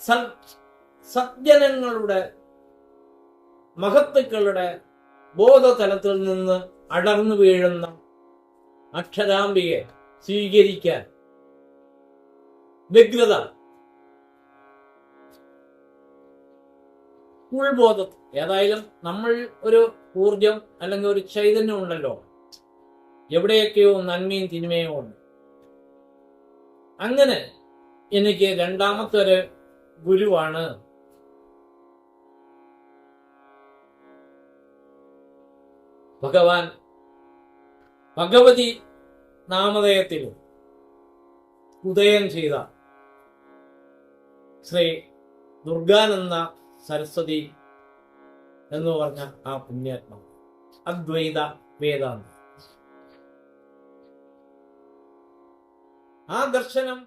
സജ്ജനങ്ങളുടെ മഹത്തുക്കളുടെ ബോധതലത്തിൽ നിന്ന് അടർന്നു വീഴുന്ന അക്ഷരാംബിയെ സ്വീകരിക്കാൻ വ്യഗ്രത. ഉൾബോധം. ഏതായാലും നമ്മൾ ഒരു ഊർജം അല്ലെങ്കിൽ ഒരു ചൈതന്യം ഉണ്ടല്ലോ. എവിടെയൊക്കെയോ നന്മയും തിന്മയും ഉണ്ട്. അങ്ങനെ എനിക്ക് രണ്ടാമത്തെ ഒരു ഗുരുവാണ്. ഭഗവാൻ ഭഗവതി നാമധേയത്തിൽ ഉദയം ചെയ്ത ശ്രീ ദുർഗാനന്ദ സരസ്വതി എന്ന് പറഞ്ഞ ആ പുണ്യാത്മ. അദ്വൈത വേദാന്ത. ആ ദർശനം